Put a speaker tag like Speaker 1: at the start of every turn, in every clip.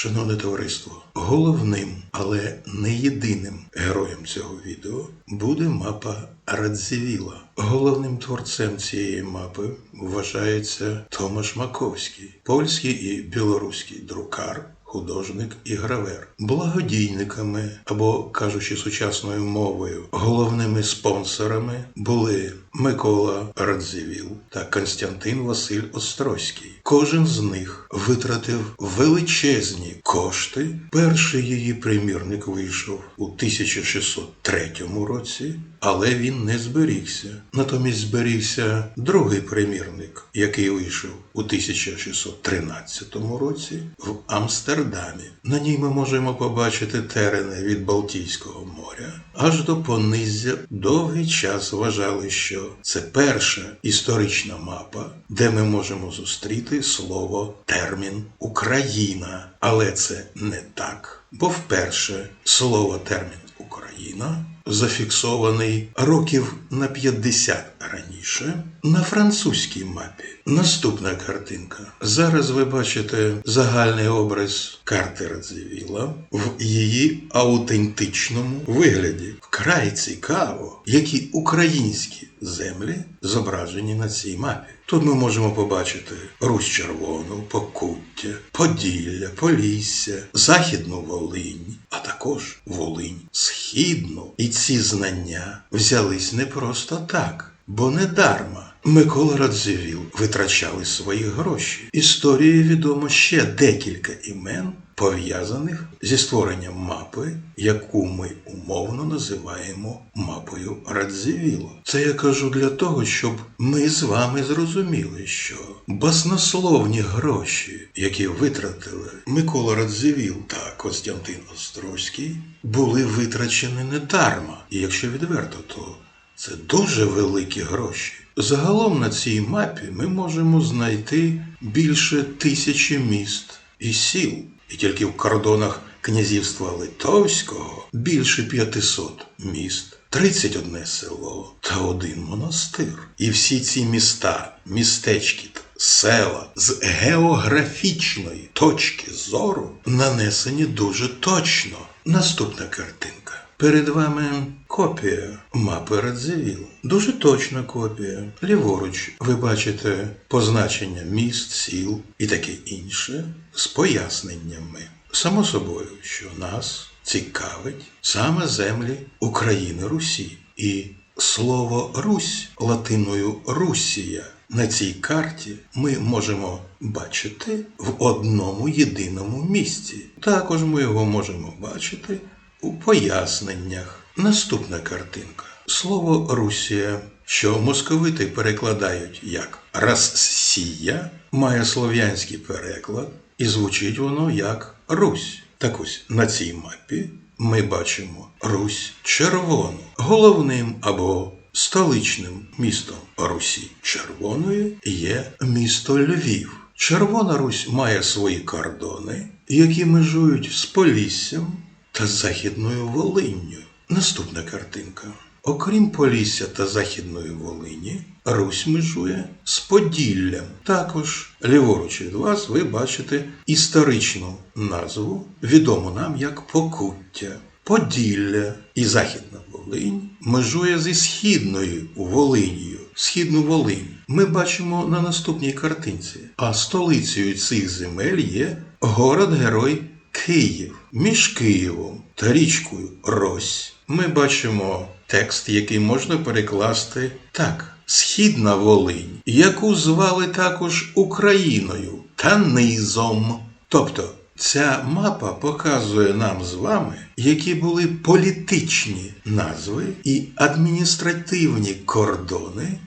Speaker 1: Шановне товариство, головним, але не єдиним героєм цього відео буде мапа Радзивіла. Головним творцем цієї мапи вважається Томаш Маковський, польський і білоруський друкар. Художник і гравер, благодійниками або кажучи сучасною мовою, головними спонсорами були Микола Радзивіл та Константин Василь Острозький. Кожен з них витратив величезні кошти. Перший її примірник вийшов у 1603 році, але він не зберігся. Натомість зберігся другий примірник, який вийшов у 1613 році в Амстердамі. На ній ми можемо побачити терени від Балтійського моря аж до понизя. Довгий час вважали, що це перша історична мапа, де ми можемо зустріти слово термін Україна. Але це не так, бо вперше слово термін Україна зафіксований років на 50 раніше на французькій мапі. Наступна картинка. Зараз ви бачите загальний образ карти Радзивіла в її аутентичному вигляді. Вкрай цікаво, які українські землі зображені на цій мапі. Тут ми можемо побачити Русь Червону, Покуття, Поділля, Полісся, Західну Волинь, а також Волинь Східну. І ці знання взялись не просто так, бо не дарма. Микола Радзивіл витрачали свої гроші. Історії відомо ще декілька імен, пов'язаних зі створенням мапи, яку ми умовно називаємо мапою Радзивіла. Це я кажу для того, щоб ми з вами зрозуміли, що баснословні гроші, які витратили Микола Радзивіл та Костянтин Острозький, були витрачені недарма. І якщо відверто, то це дуже великі гроші. Загалом на цій мапі ми можемо знайти більше тисячі міст і сіл. І тільки в кордонах князівства Литовського більше 500 міст, 31 село та один монастир. І всі ці міста, містечки та села з географічної точки зору нанесені дуже точно. Наступна картинка. Перед вами копія мапи Радзивіла. Дуже точна копія. Ліворуч ви бачите позначення міст, сіл і таке інше з поясненнями. Само собою, що нас цікавить саме землі України Русі. І слово Русь латиною Русія на цій карті ми можемо бачити в одному єдиному місці. Також ми його можемо бачити у поясненнях. Наступна картинка. Слово Русія, що московити перекладають як Рассія, має слов'янський переклад, і звучить воно як Русь. Так ось на цій мапі ми бачимо Русь червону, головним або столичним містом Русі Червоної є місто Львів. Червона Русь має свої кордони, які межують з Поліссям та Західною Волинню. Наступна картинка. Окрім Полісся та Західної Волині, Русь межує з Поділлям. Також ліворуч від вас ви бачите історичну назву, відому нам як Покуття. Поділля і Західна Волинь межує зі Східною Волинію. Східну Волинь ми бачимо на наступній картинці. А столицею цих земель є город-герой Київ. Між Києвом та річкою Рось ми бачимо текст, який можна перекласти так: Східна Волинь, яку звали також Україною та низом. Тобто ця мапа показує нам з вами, які були політичні назви і адміністративні кордони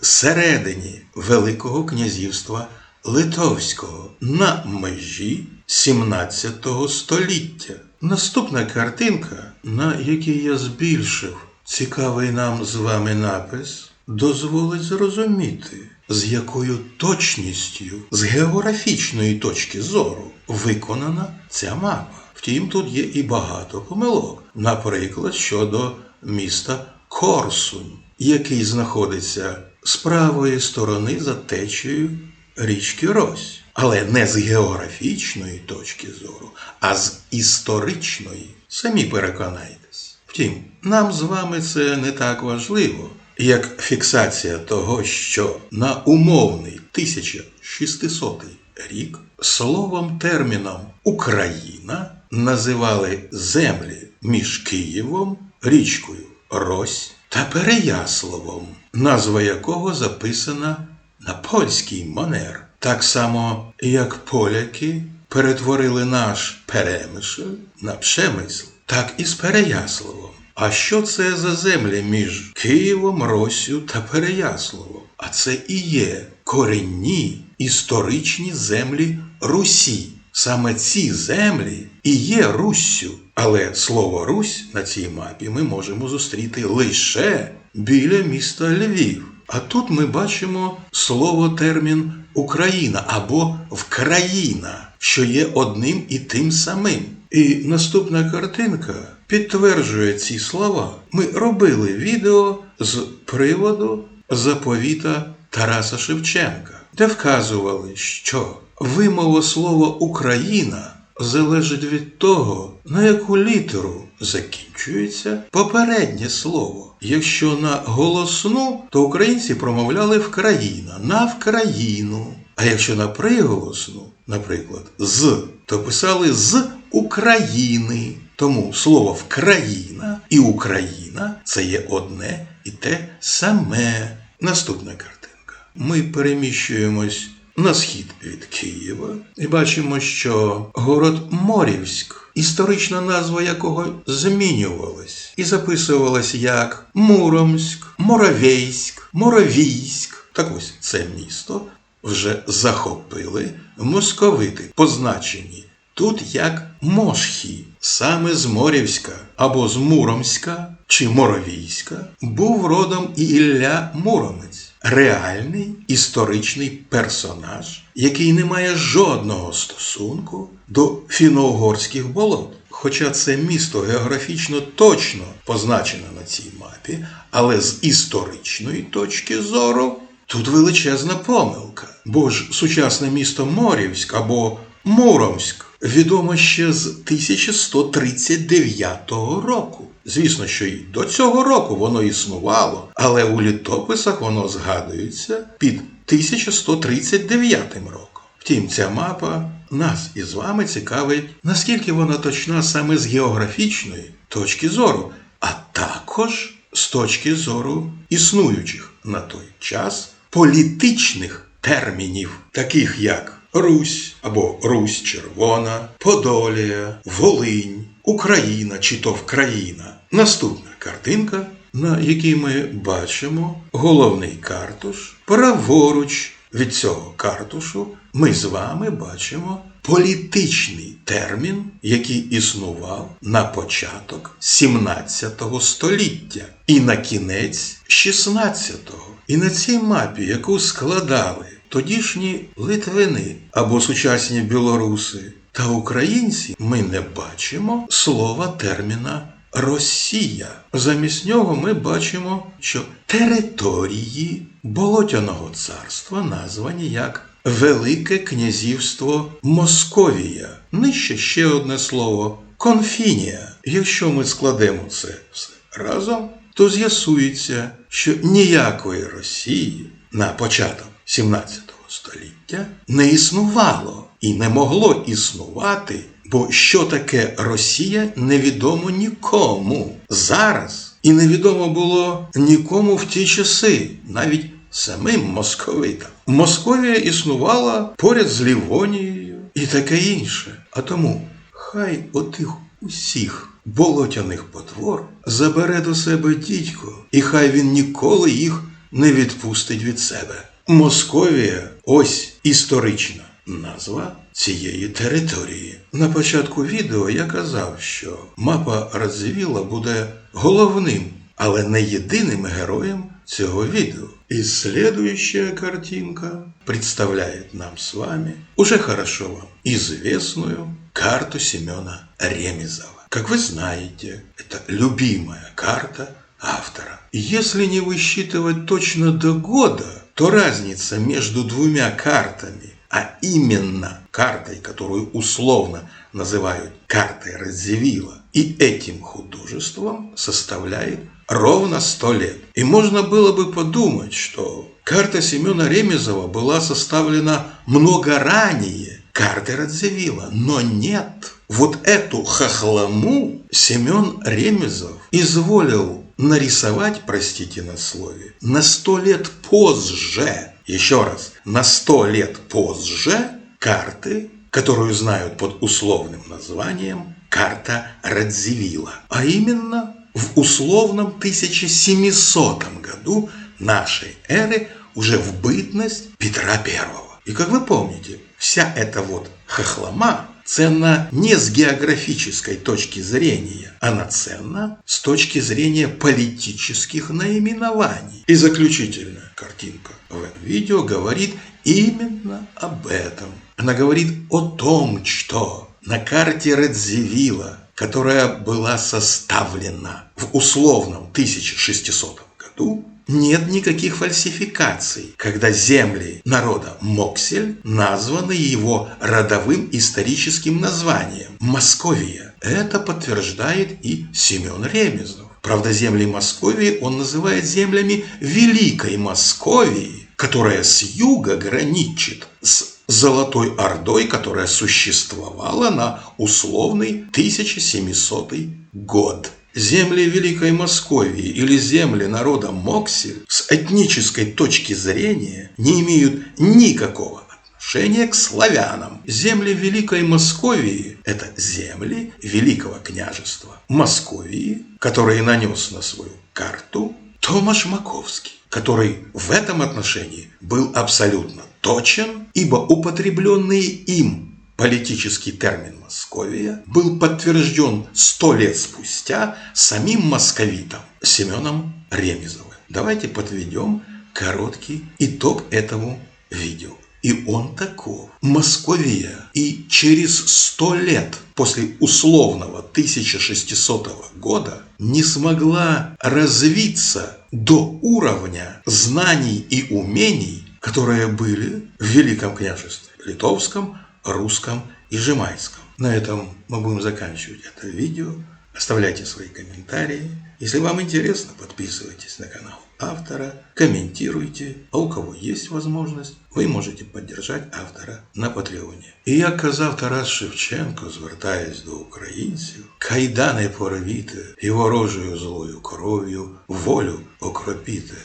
Speaker 1: всередині Великого князівства Литовського на межі 17 століття. Наступна картинка, на якій я збільшив цікавий нам з вами напис, дозволить зрозуміти, з якою точністю з географічної точки зору виконана ця мапа. Втім, тут є і багато помилок, наприклад, щодо міста Корсунь, який знаходиться з правої сторони за течією річки Рось. але не з географічної точки зору, а з історичної. Самі переконайтесь. Втім, нам з вами це не так важливо, як фіксація того, що на умовний 1600 рік словом терміном Україна називали землі між Києвом, річкою Рось та Переяславом, назва якого записана на польський манер. Так само, як поляки перетворили наш перемисл на пшемисл, так і з Переяславом. А що це за землі між Києвом, Росію та Переяславом? А це і є корінні історичні землі Русі. Саме ці землі і є Руссю. Але слово Русь на цій мапі ми можемо зустріти лише біля міста Львів. А тут ми бачимо слово термін Україна або Вкраїна, що є одним і тим самим. І наступна картинка підтверджує ці слова. Ми робили відео з приводу заповіта Тараса Шевченка, де вказували, що вимова слова Україна залежить від того, на яку літеру закінчується попереднє слово. Якщо на голосну, то українці промовляли Вкраїна на Вкраїну. А якщо на приголосну, наприклад, з, то писали з України. Тому слово Вкраїна і Україна це є одне і те саме. Наступна картинка. Ми переміщуємось на схід від Києва і бачимо, що город Морівськ, історична назва якого змінювалась і записувалась як Муромськ, Моровейськ, Моровійськ. Так ось це місто вже захопили московити, позначені тут як Мошхі, саме з Морівська або з Муромська чи Моровійська, був родом і Ілля Муромець, реальний історичний персонаж, який не має жодного стосунку до фіно-угорських болот. Хоча це місто географічно точно позначено на цій мапі, але з історичної точки зору тут величезна помилка. Бо ж сучасне місто Морівськ або Муромськ відомо ще з 1139 року. Звісно, що і до цього року воно існувало, але у літописах воно згадується під 1139 роком. Втім, ця мапа нас із вами цікавить, наскільки вона точна саме з географічної точки зору, а також з точки зору існуючих на той час політичних термінів, таких як Русь або Русь Червона, Подолія, Волинь, Україна чи то Вкраїна. Наступна картинка, на якій ми бачимо головний картуш. Праворуч від цього картушу ми з вами бачимо політичний термін, який існував на початок 17 століття і на кінець 16-го. І на цій мапі, яку складали тодішні литвини або сучасні білоруси та українці, ми не бачимо слова терміна Росія. Замість нього ми бачимо, що території Болотяного царства названі як Велике Князівство Московія. Нижче ще одне слово конфінія. Якщо ми складемо це все разом, то з'ясується, що ніякої Росії на початок 17 століття не існувало і не могло існувати, бо що таке Росія невідомо нікому зараз. І невідомо було нікому в ті часи, навіть самим московитам. Московія існувала поряд з Лівонією і таке інше. А тому хай отих усіх болотяних потвор забере до себе дідько, і хай він ніколи їх не відпустить від себе. Московія ось історична назва цієї території. На початку відео я казав, що мапа Радзивіла буде головним, але не єдиним героєм цього відео. И следующая картинка представляет нам с вами уже хорошо вам известную карту Семена Ремезова. Как вы знаете, это любимая карта автора. Если не высчитывать точно до года, то разница между двумя картами а именно картой, которую условно называют картой Радзивилла. И этим художеством составляет ровно сто лет. И можно было бы подумать, что карта Семена Ремезова была составлена много ранее карты Радзивилла, но нет. Вот эту хохлому Семен Ремезов изволил нарисовать, простите на слове, на сто лет позже, еще раз, на сто лет позже карты, которую знают под условным названием карта Радзивилла, а именно в условном 1700 году нашей эры уже в бытность Петра Первого. И как вы помните, вся эта вот хохлома ценна не с географической точки зрения, она ценна с точки зрения политических наименований. И заключительная картинка в этом видео говорит именно об этом. Она говорит о том, что на карте Радзивилла, которая была составлена в условном 1600 году, нет никаких фальсификаций, когда земли народа Моксель названы его родовым историческим названием – Московия. Это подтверждает и Семен Ремезов. Правда, земли Московии он называет землями Великой Московии, которая с юга граничит с Золотой Ордой, которая существовала на условный 1700 год. Земли Великой Московии или земли народа Моксель с этнической точки зрения не имеют никакого отношения к славянам. Земли Великой Московии – это земли Великого княжества Московии, которые нанес на свою карту Томаш Маковский, который в этом отношении был абсолютно точен, ибо употребленные им Политический термин «Московия» был подтвержден сто лет спустя самим московитом Семеном Ремезовым. Давайте подведем короткий итог этому видео. И он таков. Московия и через сто лет после условного 1600 года не смогла развиться до уровня знаний и умений, которые были в Великом княжестве Литовском, русском и жемайском. На этом мы будем заканчивать это видео. Оставляйте свои комментарии. Если вам интересно, подписывайтесь на канал автора, комментируйте, а у кого есть возможность, ви можете поддержать автора на Патреоні. І як казав Тарас Шевченко, звертаясь до українців, кайдани порвіте і ворожою злою кров'ю волю окропіте.